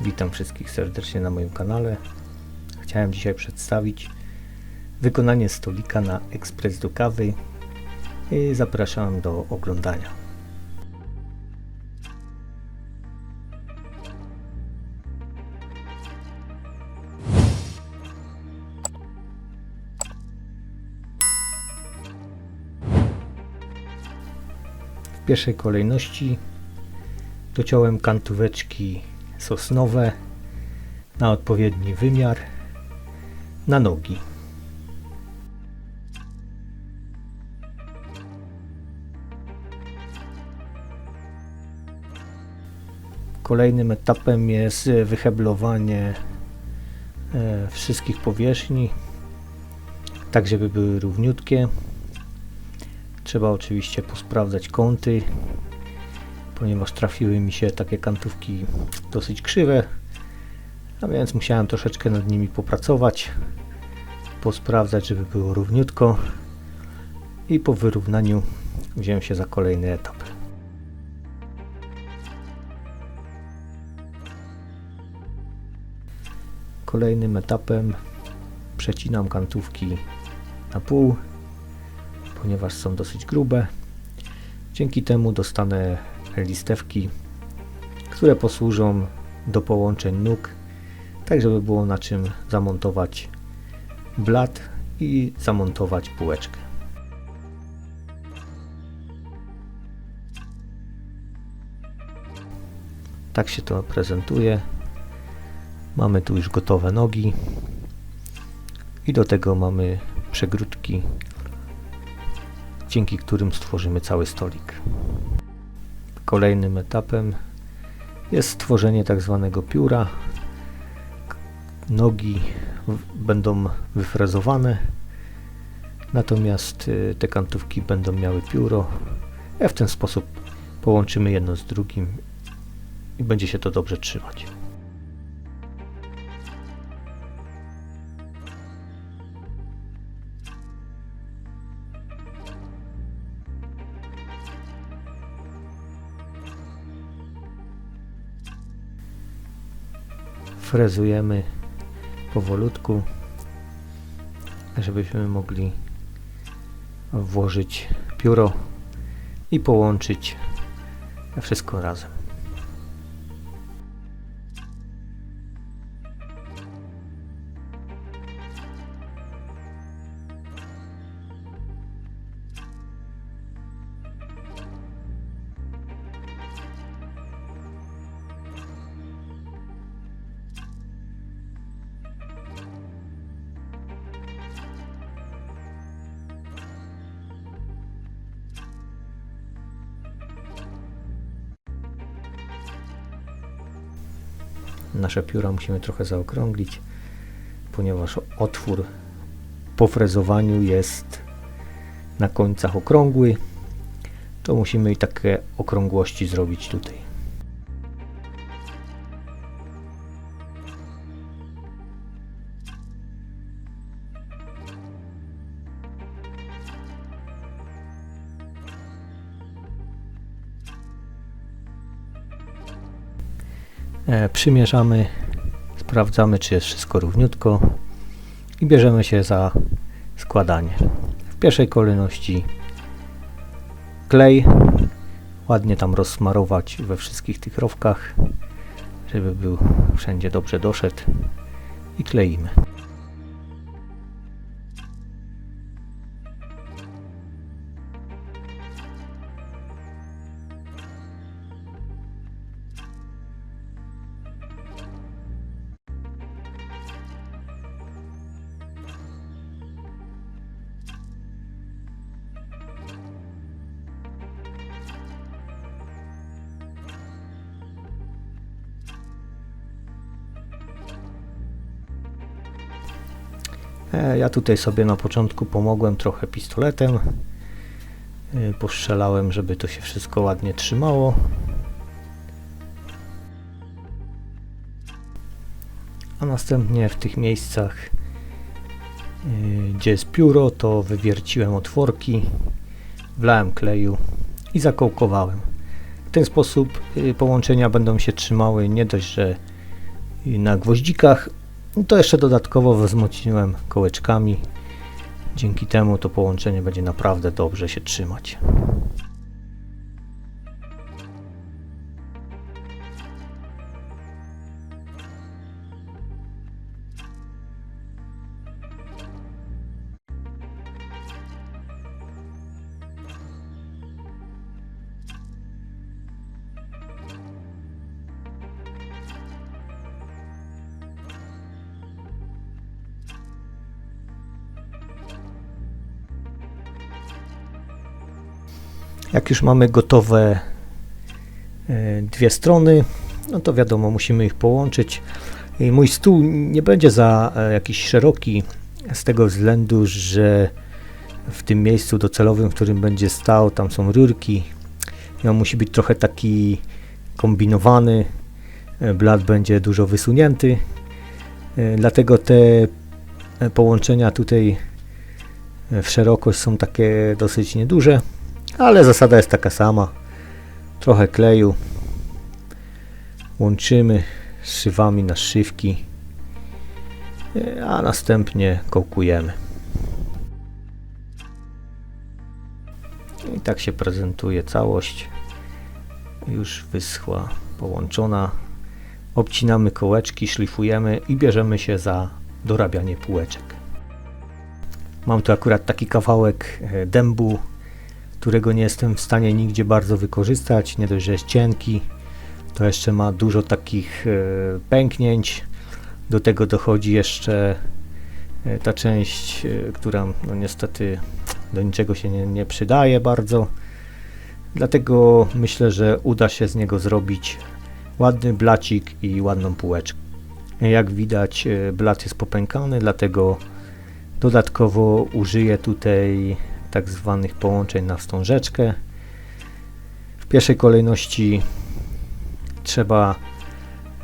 Witam wszystkich serdecznie na moim kanale. Chciałem dzisiaj przedstawić wykonanie stolika na ekspres do kawy i zapraszam do oglądania. Pierwszej kolejności dociąłem kantóweczki sosnowe na odpowiedni wymiar na nogi. Kolejnym etapem jest wyheblowanie e, wszystkich powierzchni, tak żeby były równiutkie. Trzeba oczywiście posprawdzać kąty, ponieważ trafiły mi się takie kantówki dosyć krzywe, a więc musiałem troszeczkę nad nimi popracować, posprawdzać, żeby było równiutko i po wyrównaniu wziąłem się za kolejny etap. Kolejnym etapem przecinam kantówki na pół, ponieważ są dosyć grube. Dzięki temu dostanę listewki, które posłużą do połączeń nóg, tak żeby było na czym zamontować blat i zamontować półeczkę. Tak się to prezentuje. Mamy tu już gotowe nogi i do tego mamy przegródki, dzięki którym stworzymy cały stolik. Kolejnym etapem jest stworzenie tak zwanego pióra. Nogi będą wyfrezowane, natomiast y, te kantówki będą miały pióro. A w ten sposób połączymy jedno z drugim i będzie się to dobrze trzymać. Frezujemy powolutku, żebyśmy mogli włożyć pióro i połączyć wszystko razem. Nasze pióra musimy trochę zaokrąglić, ponieważ otwór po frezowaniu jest na końcach okrągły, to musimy i takie okrągłości zrobić tutaj. Przymierzamy, sprawdzamy czy jest wszystko równiutko i bierzemy się za składanie. W pierwszej kolejności klej, ładnie tam rozsmarować we wszystkich tych rowkach, żeby był wszędzie dobrze doszedł i kleimy. Ja tutaj sobie na początku pomogłem trochę pistoletem. E, Postrzelałem, żeby to się wszystko ładnie trzymało. A następnie w tych miejscach, Yy, Gdzie jest pióro, to wywierciłem otworki, wlałem kleju i zakołkowałem. W ten sposób połączenia będą się trzymały nie dość, że na gwoździkach, to jeszcze dodatkowo wzmocniłem kołeczkami. Dzięki temu to połączenie będzie naprawdę dobrze się trzymać. Jak już mamy gotowe e, dwie strony, no to wiadomo, musimy ich połączyć. I mój stół nie będzie za e, jakiś szeroki z tego względu, że w tym miejscu docelowym, w którym będzie stał, tam są rurki. On musi być trochę taki kombinowany. E, Blat będzie dużo wysunięty. Dlatego te połączenia tutaj w szerokość są takie dosyć nieduże. Ale zasada jest taka sama. Trochę kleju. Łączymy szywami na szywki. e, A następnie kołkujemy. I tak się prezentuje całość. Już wyschła, połączona. Obcinamy kołeczki, szlifujemy i bierzemy się za dorabianie półeczek. Mam tu akurat taki kawałek e, dębu którego nie jestem w stanie nigdzie bardzo wykorzystać. Nie dość, że jest cienki, to jeszcze ma dużo takich e, pęknięć. Do tego dochodzi jeszcze e, ta część, e, która no niestety do niczego się nie, nie przydaje bardzo. Dlatego myślę, że uda się z niego zrobić ładny blacik i ładną półeczkę. Jak widać, blat jest popękany, dlatego dodatkowo użyję tutaj tak zwanych połączeń na wstążeczkę. W pierwszej kolejności trzeba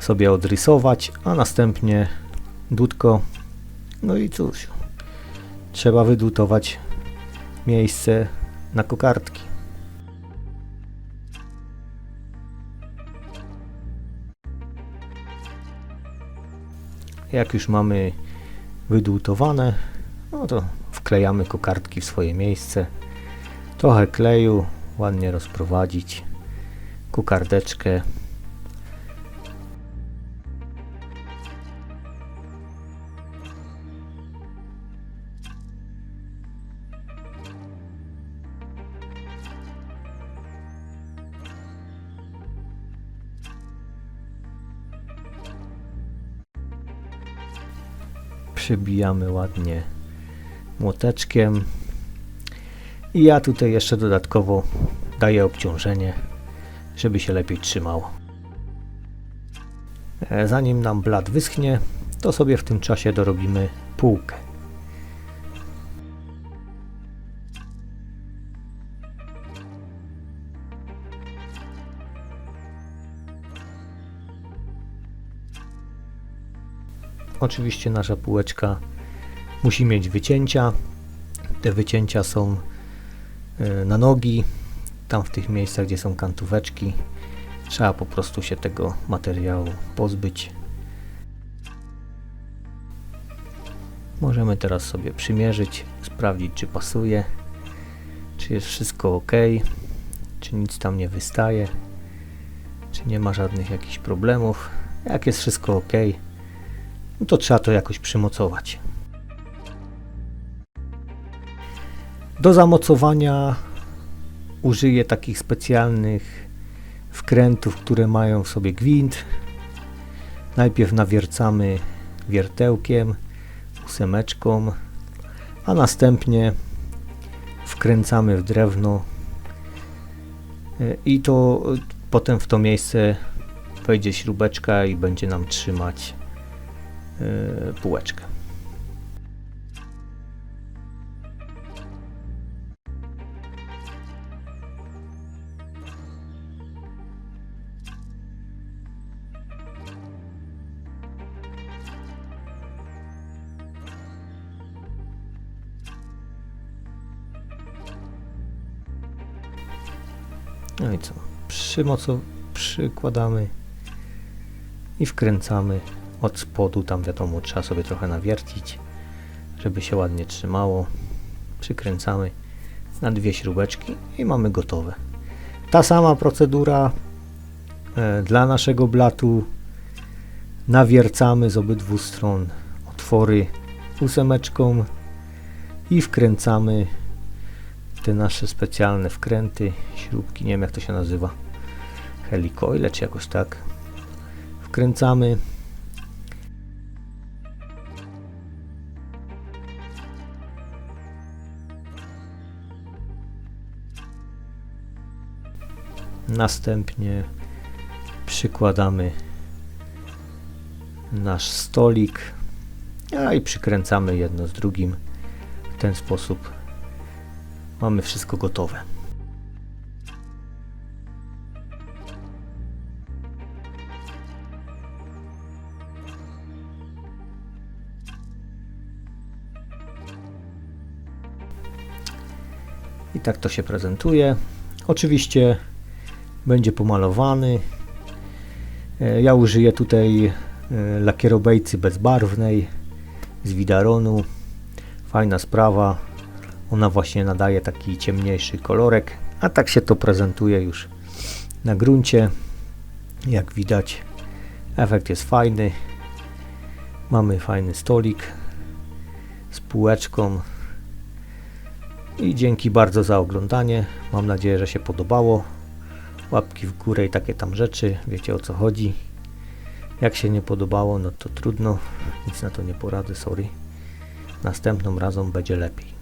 sobie odrysować, a następnie dudko. No i cóż, trzeba wydutować miejsce na kokardki. Jak już mamy wydłutowane, no to wklejamy kokardki w swoje miejsce. Trochę kleju, ładnie rozprowadzić. Kokardeczkę. Przybijamy ładnie młoteczkiem. I ja tutaj jeszcze dodatkowo daję obciążenie, żeby się lepiej trzymało. E, Zanim nam blat wyschnie, to sobie w tym czasie dorobimy półkę. Oczywiście nasza półeczka musi mieć wycięcia. Te wycięcia są e, na nogi, tam w tych miejscach, gdzie są kantóweczki. Trzeba po prostu się tego materiału pozbyć. Możemy teraz sobie przymierzyć, sprawdzić czy pasuje, czy jest wszystko ok, czy nic tam nie wystaje, czy nie ma żadnych jakichś problemów. Jak jest wszystko ok, no to trzeba to jakoś przymocować. Do zamocowania użyję takich specjalnych wkrętów, które mają w sobie gwint. Najpierw nawiercamy wiertełkiem, ósemeczką, a następnie wkręcamy w drewno i to potem w to miejsce wejdzie śrubeczka i będzie nam trzymać e, półeczkę. No i co? Przymoco przykładamy i wkręcamy od spodu. Tam wiadomo, trzeba sobie trochę nawiercić, żeby się ładnie trzymało. Przykręcamy na dwie śrubeczki i mamy gotowe. Ta sama procedura e, dla naszego blatu. Nawiercamy z obydwu stron otwory ósemeczką i wkręcamy te nasze specjalne wkręty, śrubki, nie wiem jak to się nazywa, helikoile czy jakoś tak. Wkręcamy. Następnie przykładamy nasz stolik a i przykręcamy jedno z drugim. W ten sposób mamy wszystko gotowe. I tak to się prezentuje. Oczywiście będzie pomalowany. E, Ja użyję tutaj e, lakierobejcy bezbarwnej z widaronu. Fajna sprawa. Ona właśnie nadaje taki ciemniejszy kolorek, a tak się to prezentuje już na gruncie. Jak widać, efekt jest fajny. Mamy fajny stolik z półeczką. I dzięki bardzo za oglądanie. Mam nadzieję, że się podobało. Łapki w górę i takie tam rzeczy. Wiecie o co chodzi. Jak się nie podobało, no to trudno. Nic na to nie poradzę, sorry. Następnym razem będzie lepiej.